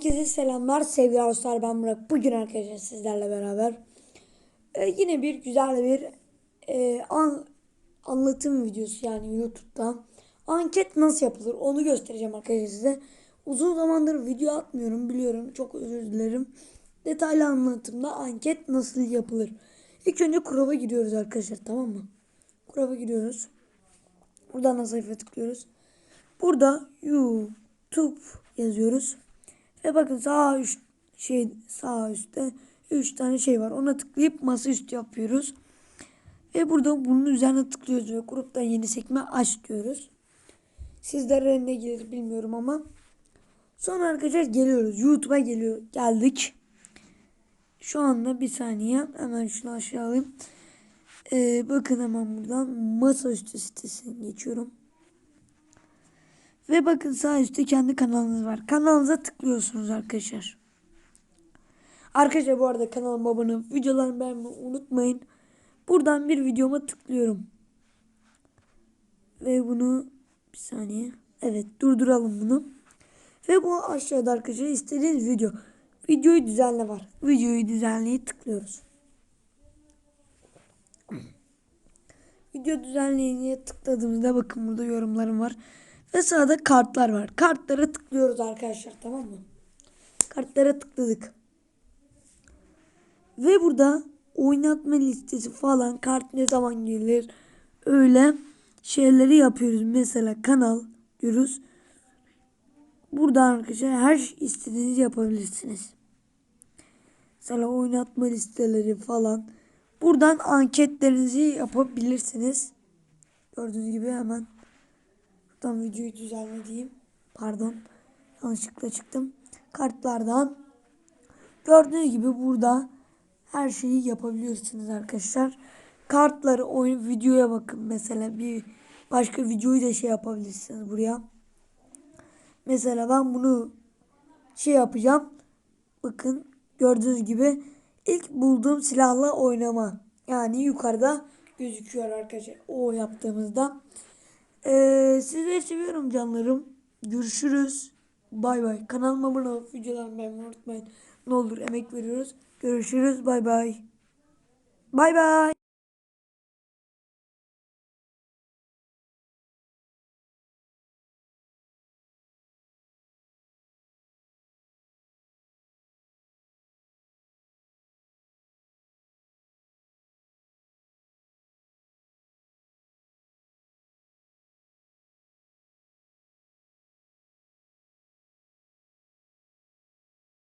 Herkese selamlar sevgili dostlar ben Burak. Bugün arkadaşlar sizlerle beraber e, yine bir güzel bir e, an, anlatım videosu yani YouTube'da anket nasıl yapılır onu göstereceğim arkadaşlar size. Uzun zamandır video atmıyorum biliyorum çok özür dilerim. Detaylı anlatımda anket nasıl yapılır. İlk önce Chrome'a giriyoruz arkadaşlar tamam mı? Chrome'a giriyoruz. Buradan da sayfa tıklıyoruz. Burada YouTube yazıyoruz. Ve bakın sağ üst şey sağ üstte 3 tane şey var. Ona tıklayıp masaüstü yapıyoruz. Ve burada bunun üzerine tıklıyoruz ve gruptan yeni sekme aç diyoruz. Sizlere ne gelir bilmiyorum ama sonra arkadaşlar geliyoruz. YouTube'a geliyor geldik. Şu anda bir saniye hemen şunu aşağı alayım. Ee, bakın hemen buradan masaüstü sitesine geçiyorum. Ve bakın sağ üstte kendi kanalınız var. Kanalınıza tıklıyorsunuz arkadaşlar. Arkadaşlar bu arada kanalıma abone olup videolarımı beğenmeyi unutmayın. Buradan bir videoma tıklıyorum. Ve bunu bir saniye. Evet durduralım bunu. Ve bu aşağıda arkadaşlar istediğiniz video. Videoyu düzenle var. Videoyu düzenleye tıklıyoruz. Video düzenleyene tıkladığımızda bakın burada yorumlarım var. Ve sağda kartlar var. Kartlara tıklıyoruz arkadaşlar tamam mı? Kartlara tıkladık. Ve burada oynatma listesi falan kart ne zaman gelir öyle şeyleri yapıyoruz. Mesela kanal diyoruz. Buradan arkadaşlar her şey istediğinizi yapabilirsiniz. Mesela oynatma listeleri falan. Buradan anketlerinizi yapabilirsiniz. Gördüğünüz gibi hemen Tam videoyu düzenlediğim. Pardon. Yanlışlıkla çıktım. Kartlardan. Gördüğünüz gibi burada her şeyi yapabiliyorsunuz arkadaşlar. Kartları oyun videoya bakın. Mesela bir başka videoyu da şey yapabilirsiniz buraya. Mesela ben bunu şey yapacağım. Bakın gördüğünüz gibi ilk bulduğum silahla oynama. Yani yukarıda gözüküyor arkadaşlar. O yaptığımızda. Ee, sizleri seviyorum canlarım. Görüşürüz. Bay bay. Kanalıma abone olup videolarımı beğenmeyi unutmayın. Ne olur emek veriyoruz. Görüşürüz. Bay bay. Bay bay.